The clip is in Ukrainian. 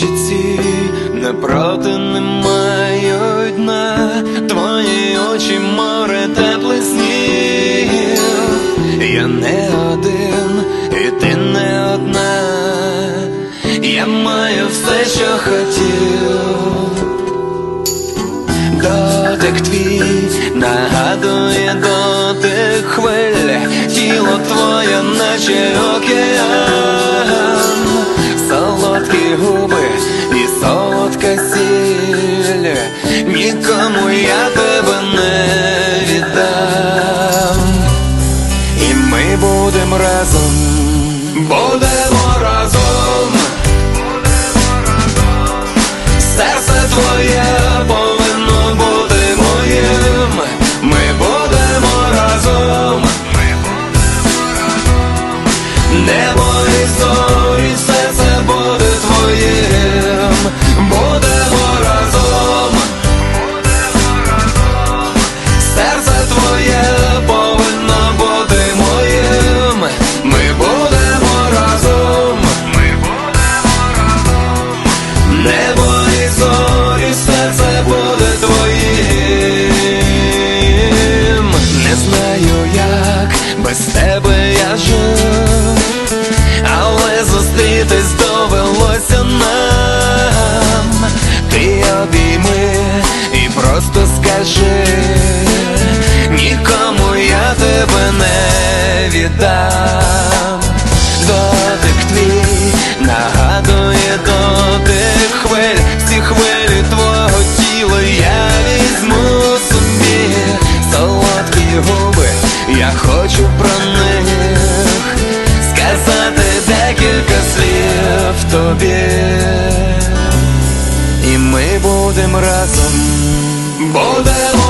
щиці не проти не мають дна Твої очі море теплих снів. Я не один, і ти не одна. Я маю все, що хотів. Дотик твій нагадує дотик хвиль, тіло твоє, наче солодка сіль, нікому я тебе не віддам, і ми будемо разом, будемо разом. Скажи, нікому я тебе не віддам. Дотик твій нагадує дотик хвиль, всі хвилі твого тіла я візьму собі. Солодкі губи, я хочу про них сказати декілька слів тобі, і ми будемо разом, будемо